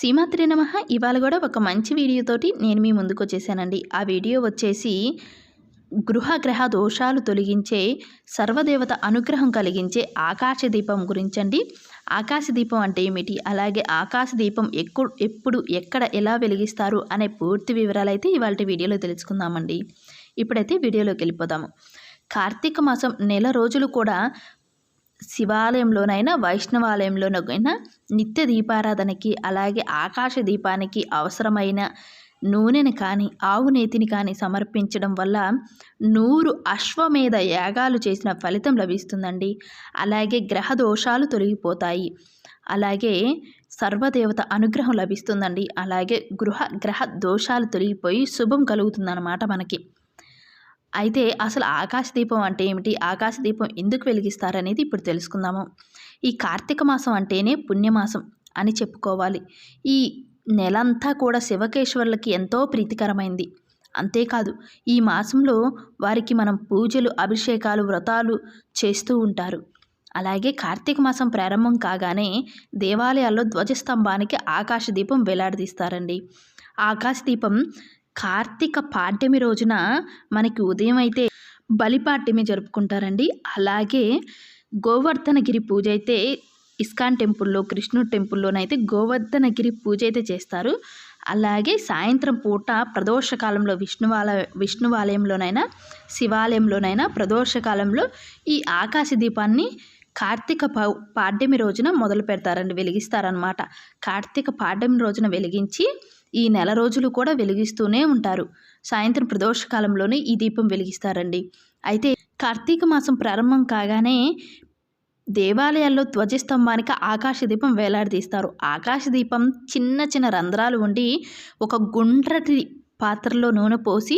సీమాత్రి నమ. ఇవాళ కూడా ఒక మంచి వీడియోతోటి నేను మీ ముందుకు వచ్చేసానండి. ఆ వీడియో వచ్చేసి గృహగ్రహ దోషాలు తొలగించే సర్వదేవత అనుగ్రహం కలిగించే ఆకాశ దీపం గురించండి. ఆకాశ దీపం అంటే ఏమిటి? అలాగే ఆకాశ దీపం ఎప్పుడు ఎప్పుడు ఎక్కడ ఎలా వెలిగిస్తారు? అనే పూర్తి వివరాలు అయితే ఇవాళ వీడియోలో తెలుసుకుందామండి. ఇప్పుడైతే వీడియోలోకి వెళ్ళిపోదాము. కార్తీక మాసం నెల రోజులు కూడా శివాలయంలోనైనా వైష్ణవాలయంలోనైనా నిత్య దీపారాధనకి అలాగే ఆకాశ దీపానికి అవసరమైన నూనెని కానీ ఆవు నేతిని కానీ సమర్పించడం వల్ల నూరు అశ్వమేధ యాగాలు చేసిన ఫలితం లభిస్తుందండి. అలాగే గ్రహ దోషాలు తొలగిపోతాయి. అలాగే సర్వదేవత అనుగ్రహం లభిస్తుందండి. అలాగే గృహ గ్రహ దోషాలు తొలగిపోయి శుభం కలుగుతుందన్నమాట మనకి. అయితే అసలు ఆకాశ దీపం అంటే ఏమిటి? ఆకాశ దీపం ఎందుకు వెలిగిస్తారనేది ఇప్పుడు తెలుసుకుందాము. ఈ కార్తీక మాసం అంటేనే పుణ్యమాసం అని చెప్పుకోవాలి. ఈ నెలంతా కూడా శివకేశ్వరులకి ఎంతో ప్రీతికరమైంది. అంతేకాదు ఈ మాసంలో వారికి మనం పూజలు అభిషేకాలు వ్రతాలు చేస్తూ ఉంటారు. అలాగే కార్తీక మాసం ప్రారంభం కాగానే దేవాలయాల్లో ధ్వజస్తంభానికి ఆకాశ దీపం వేలాడదీస్తారండి. ఆకాశ దీపం కార్తీక పాడ్యమి రోజున మనకి ఉదయం అయితే బలిపాడ్యమి జరుపుకుంటారండి. అలాగే గోవర్ధనగిరి పూజ అయితే ఇస్కాన్ టెంపుల్లో కృష్ణుడు టెంపుల్లోనైతే గోవర్ధనగిరి పూజ అయితే చేస్తారు. అలాగే సాయంత్రం పూట ప్రదోషకాలంలో విష్ణువాల విష్ణువాలయంలోనైనా శివాలయంలోనైనా ప్రదోషకాలంలో ఈ ఆకాశ దీపాన్ని కార్తీక పాడ్యమి రోజున మొదలు పెడతారండి వెలిగిస్తారనమాట కార్తీక పాడ్యమి రోజున వెలిగించి ఈ నెల రోజులు కూడా వెలిగిస్తూనే ఉంటారు. సాయంత్రం ప్రదోషకాలంలోనే ఈ దీపం వెలిగిస్తారండి. అయితే కార్తీక మాసం ప్రారంభం కాగానే దేవాలయాల్లో ధ్వజస్తంభానికి ఆకాశ దీపం వేలాడదీస్తారు. ఆకాశ దీపం చిన్న చిన్న రంధ్రాలు ఉండి ఒక గుండ్రటి పాత్రలో నూనె పోసి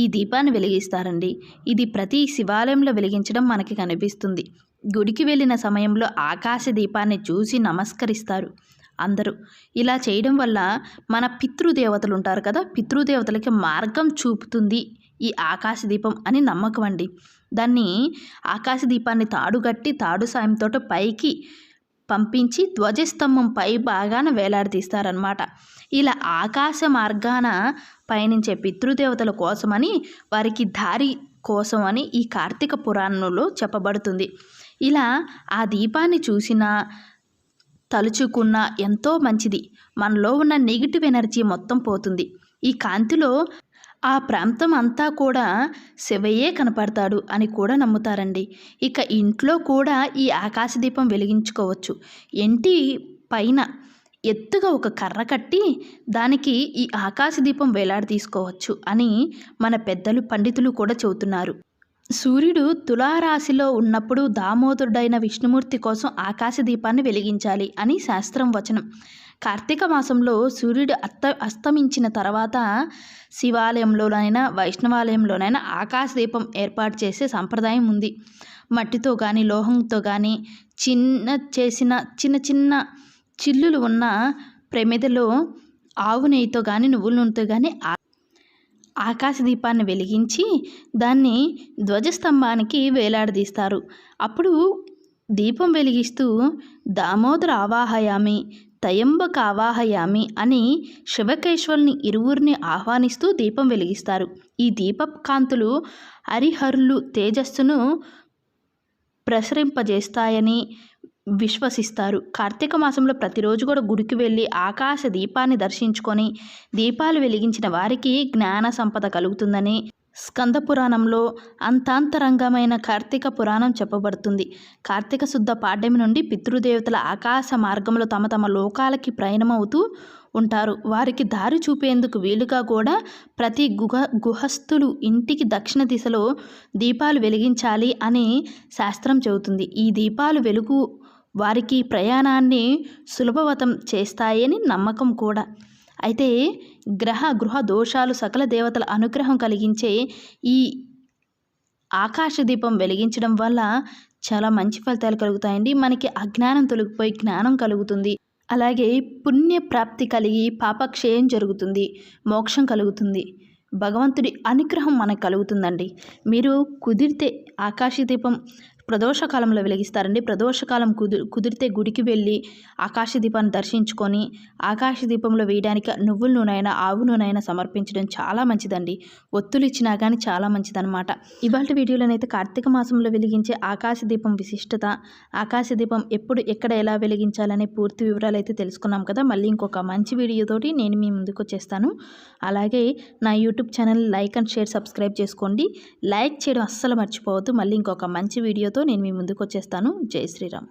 ఈ దీపాన్ని వెలిగిస్తారండి. ఇది ప్రతి శివాలయంలో వెలిగించడం మనకి కనిపిస్తుంది. గుడికి వెళ్ళిన సమయంలో ఆకాశ దీపాన్ని చూసి నమస్కరిస్తారు. అందరూ. ఇలా చేయడం వల్ల మన పితృదేవతలు ఉంటారు కదా పితృదేవతలకి మార్గం చూపుతుంది ఈ ఆకాశ దీపం అని నమ్మకం అండి. దాన్ని ఆకాశ దీపాన్ని తాడుగట్టి తాడు సాయంతో పైకి పంపించి ధ్వజస్తంభం పై భాగాన వేలాడదీస్తారనమాట ఇలా ఆకాశ మార్గాన పయనించే పితృదేవతల కోసమని వారికి దారి కోసమని ఈ కార్తీక పురాణంలో చెప్పబడుతుంది. ఇలా ఆ దీపాన్ని చూసిన తలుచుకున్న ఎంతో మంచిది. మనలో ఉన్న నెగిటివ్ ఎనర్జీ మొత్తం పోతుంది. ఈ కాంతిలో ఆ ప్రాంతం అంతా కూడా శివయ్యే కనపడతాడు అని కూడా నమ్ముతారండి. ఇక ఇంట్లో కూడా ఈ ఆకాశ దీపం వెలిగించుకోవచ్చు. ఇంటి పైన ఎత్తుగా ఒక కర్ర కట్టి దానికి ఈ ఆకాశ దీపం తీసుకోవచ్చు అని మన పెద్దలు పండితులు కూడా చెబుతున్నారు. సూర్యుడు తులారాశిలో ఉన్నప్పుడు దామోదరుడైన విష్ణుమూర్తి కోసం ఆకాశ దీపాన్ని వెలిగించాలి అని శాస్త్రం వచనం. కార్తీక మాసంలో సూర్యుడు అత్త అస్తమించిన తర్వాత శివాలయంలోనైనా వైష్ణవాలయంలోనైనా ఆకాశ దీపం ఏర్పాటు చేసే సంప్రదాయం ఉంది. మట్టితో కానీ లోహంతో కానీ చిన్న చేసిన చిన్న చిన్న చిల్లులు ఉన్న ప్రమిదలో ఆవు నెయ్యితో కానీ నువ్వుల నూనెతో కానీ ఆకాశ దీపాన్ని వెలిగించి దాన్ని ధ్వజస్తంభానికి వేలాడదీస్తారు. అప్పుడు దీపం వెలిగిస్తూ దామోదర ఆవాహయామి తయంబక ఆవాహయామి అని శివకేశ్వరుని ఇరువురిని ఆహ్వానిస్తూ దీపం వెలిగిస్తారు. ఈ దీప కాంతులు హరిహరులు తేజస్సును ప్రసరింపజేస్తాయని విశ్వసిస్తారు. కార్తీక మాసంలో ప్రతిరోజు కూడా గుడికి వెళ్ళి ఆకాశ దీపాన్ని దర్శించుకొని దీపాలు వెలిగించిన వారికి జ్ఞాన సంపద కలుగుతుందని స్కంద పురాణంలో అంతాంతరంగమైన కార్తీక పురాణం చెప్పబడుతుంది. కార్తీక శుద్ధ పాడ్యమి నుండి పితృదేవతల ఆకాశ మార్గంలో తమ తమ లోకాలకి ప్రయాణమవుతూ ఉంటారు. వారికి దారి చూపేందుకు వీలుగా కూడా ప్రతి గుహ గుహస్థులు ఇంటికి దక్షిణ దిశలో దీపాలు వెలిగించాలి అని శాస్త్రం చెబుతుంది. ఈ దీపాలు వెలుగు వారికి ప్రయాణాన్ని సులభవతం చేస్తాయని నమ్మకం కూడా. అయితే గ్రహ గృహ దోషాలు సకల దేవతల అనుగ్రహం కలిగించే ఈ ఆకాశ దీపం వెలిగించడం వల్ల చాలా మంచి ఫలితాలు కలుగుతాయండి. మనకి అజ్ఞానం తొలగిపోయి జ్ఞానం కలుగుతుంది. అలాగే పుణ్య ప్రాప్తి కలిగి పాపక్షయం జరుగుతుంది. మోక్షం కలుగుతుంది. భగవంతుడి అనుగ్రహం మనకు కలుగుతుందండి. మీరు కుదిరితే ఆకాశ దీపం ప్రదోషకాలంలో వెలిగిస్తారండి. ప్రదోషకాలం కుదు కుదిరితే గుడికి వెళ్ళి ఆకాశ దీపాన్ని దర్శించుకొని ఆకాశ దీపంలో వేయడానికి నువ్వుల నూనె ఆవు నూనె సమర్పించడం చాలా మంచిదండి. ఒత్తులు ఇచ్చినా కానీ చాలా మంచిదన్నమాట. ఇవాళ వీడియోలోనైతే కార్తీక మాసంలో వెలిగించే ఆకాశ దీపం విశిష్టత ఆకాశ దీపం ఎప్పుడు ఎక్కడ ఎలా వెలిగించాలనే పూర్తి వివరాలు అయితే తెలుసుకున్నాం కదా. మళ్ళీ ఇంకొక మంచి వీడియోతోటి నేను మీ ముందుకు వచ్చేస్తాను. అలాగే నా YouTube channel like and share subscribe చేసుకోండి. లైక్ చేయడం అస్సలు మర్చిపోవద్దు. మళ్ళీ ఇంకొక మంచి వీడియోతో వీడియోతో నేను మీ ముందుకు వచ్చేస్తాను జై శ్రీరామ్.